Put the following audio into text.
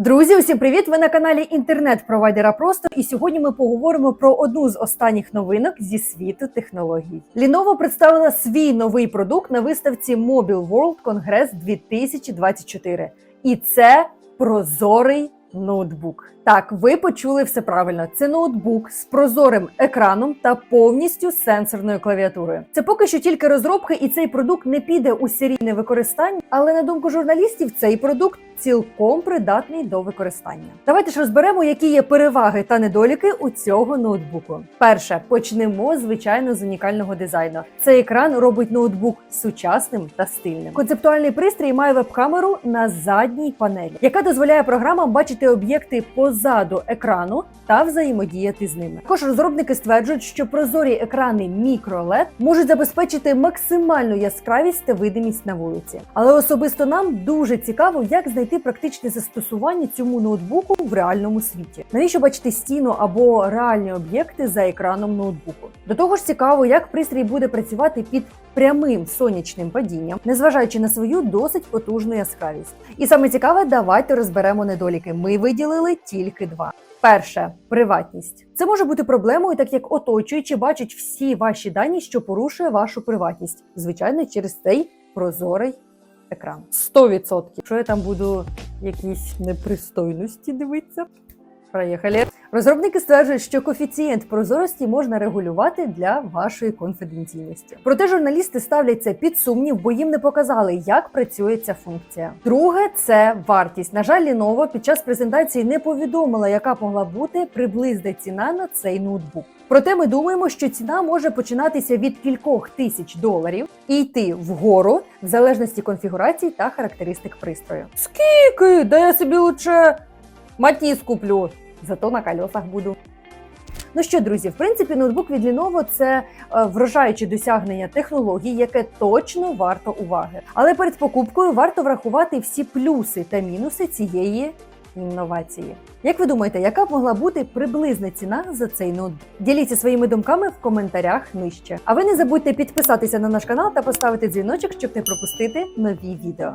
Друзі, усім привіт! Ви на каналі інтернет-провайдера Просто. І сьогодні ми поговоримо про одну з останніх новинок зі світу технологій. Lenovo представила свій новий продукт на виставці Mobile World Congress 2024. І це прозорий ноутбук. Так, ви почули все правильно. Це ноутбук з прозорим екраном та повністю сенсорною клавіатурою. Це поки що тільки розробки, і цей продукт не піде у серійне використання. Але на думку журналістів, цей продукт цілком придатний до використання. Давайте ж розберемо, які є переваги та недоліки у цього ноутбуку. Перше, почнемо звичайно з унікального дизайну. Цей екран робить ноутбук сучасним та стильним. Концептуальний пристрій має веб-камеру на задній панелі, яка дозволяє програмам бачити об'єкти позаду екрану та взаємодіяти з ними. Також розробники стверджують, що прозорі екрани мікро-LED можуть забезпечити максимальну яскравість та видимість на вулиці. Але особисто нам дуже цікаво, як знайти практичне застосування цьому ноутбуку в реальному світі. Навіщо бачити стіну або реальні об'єкти за екраном ноутбуку? До того ж, цікаво, як пристрій буде працювати під прямим сонячним падінням, незважаючи на свою досить потужну яскравість. І саме цікаве, давайте розберемо недоліки. Ми виділили тільки два. Перше приватність. Це може бути проблемою, так як оточуючі бачать всі ваші дані, що порушує вашу приватність. Звичайно, через цей прозорий екран. 100%. Що я там буду якісь непристойності дивитися? Проїхали. Розробники стверджують, що коефіцієнт прозорості можна регулювати для вашої конфіденційності. Проте журналісти ставлять це під сумнів, бо їм не показали, як працює ця функція. Друге це вартість. На жаль, Lenovo під час презентації не повідомила, яка могла бути приблизна ціна на цей ноутбук. Проте ми думаємо, що ціна може починатися від кількох тисяч доларів і йти вгору в залежності конфігурацій та характеристик пристрою. Скільки? Да я собі лучше матіс куплю. Зато на колесах буду. Ну що, друзі, в принципі, ноутбук від Lenovo – це е, вражаюче досягнення технологій, яке точно варто уваги. Але перед покупкою варто врахувати всі плюси та мінуси цієї інновації. Як ви думаєте, яка б могла бути приблизна ціна за цей ноутбук? Діліться своїми думками в коментарях нижче. А ви не забудьте підписатися на наш канал та поставити дзвіночок, щоб не пропустити нові відео.